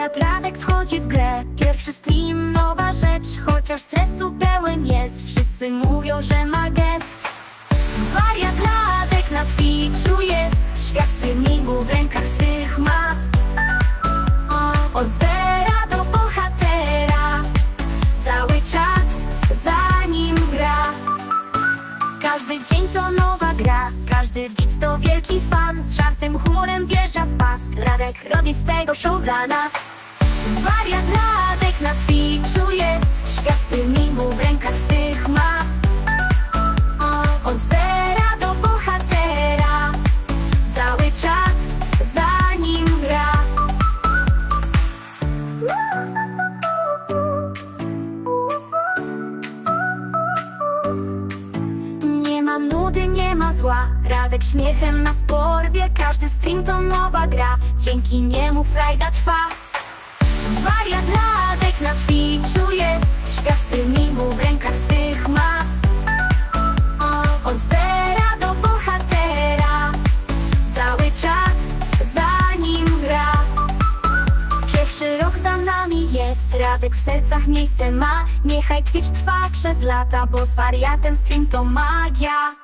Wariat Radek wchodzi w grę. Pierwszy stream, nowa rzecz Chociaż stresu pełen jest. Wszyscy mówią, że ma gest. Wariat Radek na Twitchu jest. Świat streamingu w rękach swych ma. Od zera do bohatera. Cały czat za nim gra. Każdy dzień to nowa gra. Każdy widz to wielki fan. Z żartem, humorem wjeżdża w pas Radek robi z tego show dla nas. Wariat Radek na Twitchu jest. Świat streamingu w rękach swych ma. Od zera do bohatera. Cały czat za nim gra. Nie ma nudy, nie ma zła Radek śmiechem nas porwie Każdy stream to nowa gra. Dzięki niemu frajda trwa. Wariat Radek na Twitchu jest. Świat streamingu w rękach swych ma. Od zera do bohatera. Cały czat za nim gra. Pierwszy rok za nami jest. Radek w sercach miejsce ma. Niechaj Twitch trwa przez lata Bo z wariatem stream to magia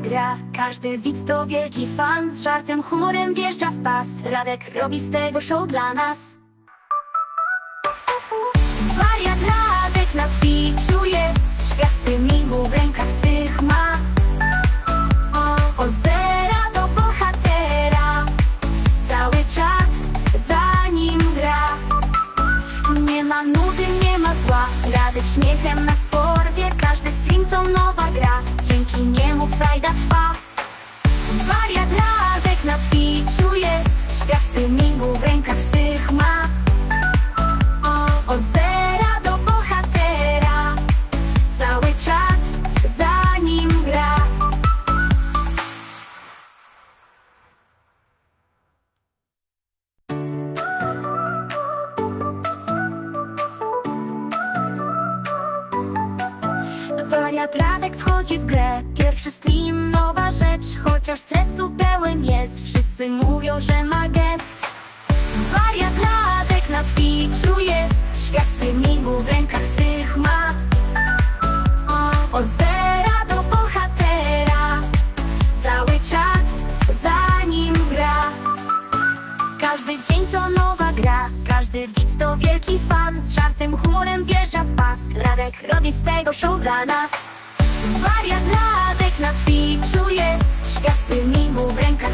gra. Każdy widz to wielki fan. Z żartem, humorem wjeżdża w pas. Radek robi z tego show dla nas. Wariat Radek na Twitchu jest. Świat streamingu w rękach swych ma. Od zera do bohatera. Cały czat za nim gra. Nie ma nudy, nie ma zła. Radek śmiechem nas to nowa gra. Dzięki niemu frajda trwa Wariat Radek wchodzi w grę. Pierwszy stream, nowa rzecz Chociaż stresu pełen jest. Wszyscy mówią, że ma gest. Wariat Radek na Twitchu jest. Świat streamingu w rękach swych ma. Od zera do bohatera. Cały czat za nim gra. Każdy dzień to nowa gra. Każdy widz to wielki fan. Z żartem, humorem wjeżdża w pas Radek robi z tego show dla nas. Wariat Radek na Twitchu jest. Świat streamingu w rękach